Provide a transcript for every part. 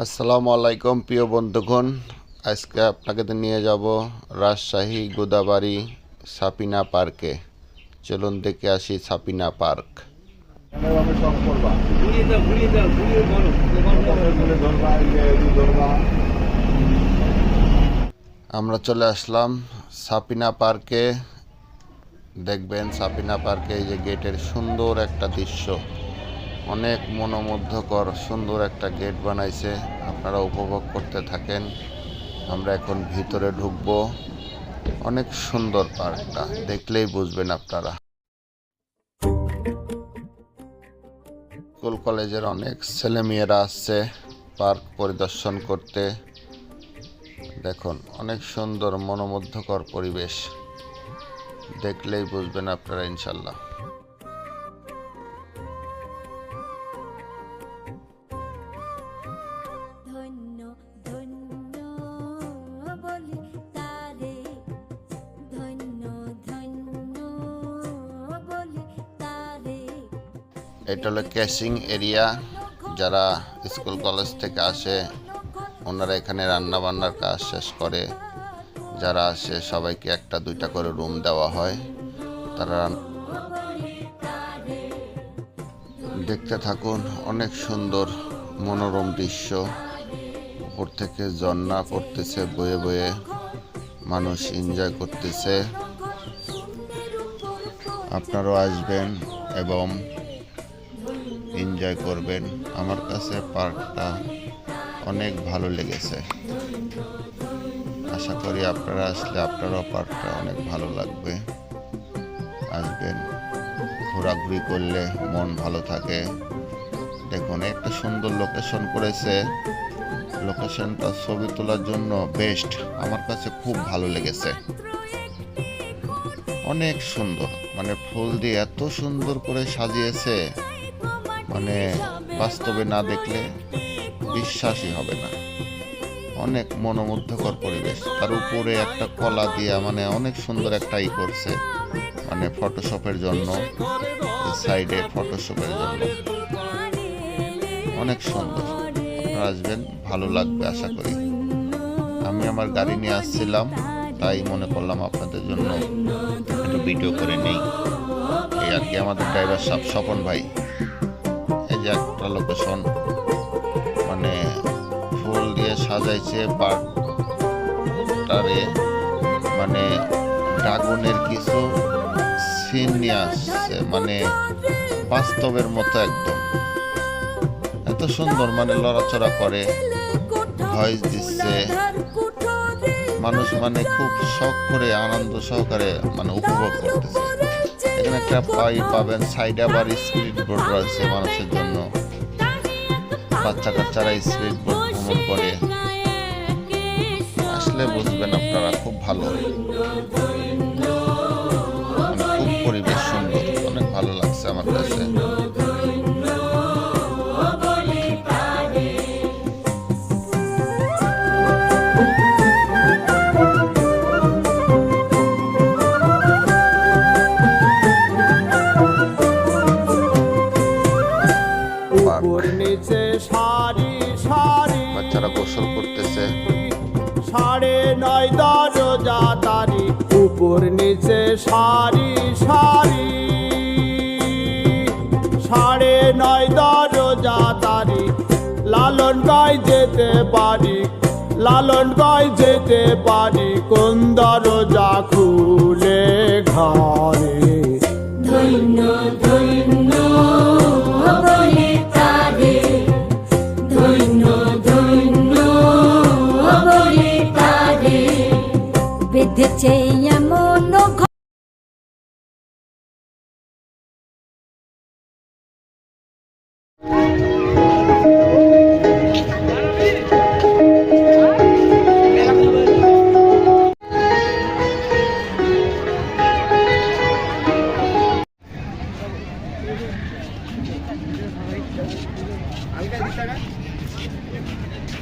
আসসালামু আলাইকুম, প্রিয় বন্ধুগণ। আজকে আপনাকে নিয়ে যাব রাজশাহী গোদাবাড়ি সাপিনা পার্কে। চলুন দেখে আসি সাপিনা পার্ক। আমরা চলে আসলাম সাপিনা পার্কে। দেখবেন সাপিনা পার্কে এই যে গেটের সুন্দর একটা দৃশ্য। অনেক মনোমুগ্ধকর, সুন্দর একটা গেট বানাইছে। আপনারা উপভোগ করতে থাকেন। আমরা এখন ভিতরে ঢুকবো। অনেক সুন্দর পার্কটা, দেখলেই বুঝবেন আপনারা। স্কুল কলেজের অনেক ছেলেমেয়েরা আসছে পার্ক পরিদর্শন করতে। দেখুন, অনেক সুন্দর, মনোমুগ্ধকর পরিবেশ। দেখলেই বুঝবেন আপনারা, ইনশাল্লাহ। এটা হলো ক্যাশিং এরিয়া। যারা স্কুল, কলেজ থেকে আসে, ওনারা এখানে রান্না বান্নার কাজ শেষ করে। যারা আসে, সবাইকে একটা, দুইটা করে রুম দেওয়া হয়। তারা দেখতে থাকুন, অনেক সুন্দর মনোরম দৃশ্য। উপর থেকে ঝর্ণা পড়তেছে, বয়ে বয়ে মানুষ এনজয় করতেছে। আপনারাও আসবেন এবং এনজয় করবেন। আমার কাছে পার্কটা অনেক ভালো লেগেছে। আশা করি আপনারা আসলে আপনারাও পার্কটা অনেক ভালো লাগবে। আসবেন, ঘোরাঘুরি করলে মন ভালো থাকে। দেখুন, একটা সুন্দর লোকেশন করেছে। লোকেশনটা ছবি তোলার জন্য বেস্ট আমার কাছে খুব ভালো লেগেছে। অনেক সুন্দর। মানে ফুল দিয়ে এত সুন্দর করে সাজিয়েছে। মানে বাস্তবে না দেখলে বিশ্বাসই হবে না। অনেক মনোমুগ্ধকর পরিবেশ। তার উপরে একটা কলা দিয়া মানে অনেক সুন্দর একটা ই করছে। মানে ফটোশপের জন্য সাইডে ফটোশপের জন্য। অনেক সুন্দর। আপনারা আসবেন, ভালো লাগবে আশা করি। আমি আমার গাড়ি নিয়ে আসছিলাম, তাই মনে করলাম আপনাদের জন্য একটু ভিডিও করে নেই। এই আর কি আমাদের ড্রাইভার সাহেব স্বপন ভাই। যে একটা লোকেশন মানে ফুল দিয়ে সাজাইছে পার্কটারে মানে ড্রাগনের কিছু সিন নিয়ে আসছে মানে বাস্তবের মতো একদম। এত সুন্দর মানে লড়াচড়া করে, ভয়েস দিচ্ছে। মানুষ মানে খুব শখ করে, আনন্দ সহকারে মানে উপভোগ করতেছে। এখানে একটা পাই পাবেন, সাইডে আবার স্পিড বোর্ড রয়েছে মানুষের জন্য। বাচ্চা কাচ্চারা স্পিড বোর্ড ভ্রমণ করে। আসলে বুঝবেন আপনারা, খুব ভালো। উপর নিচে সারি সারি। সাড়ে নয় দরজা তারি। লালন গাই যেতে পারি, লালন গাই যেতে পারি, কোন দরজা খুলে ঘরে? ধন্য ধন্য chạy mô nó khó Thank you.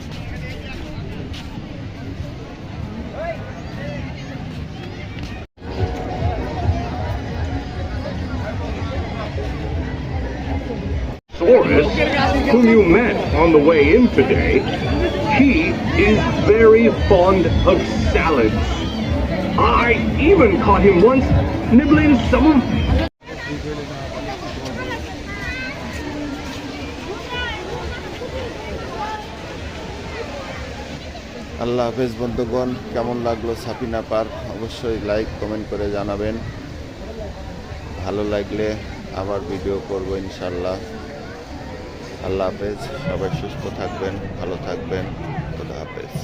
Taurus whom you met on the way in today, he is very fond of salads. I even caught him once nibbling some of আল্লাহ হাফেজ বন্ধুগণ কেমন লাগল সাফিনা পার্ক অবশ্যই লাইক কমেন্ট করে জানাবেন ভালো লাগলে আবার ভিডিও করব ইনশাল্লাহ আল্লাহ হাফেজ সবাই সুস্থ থাকবেন ভালো থাকবেন খোদা হাফেজ।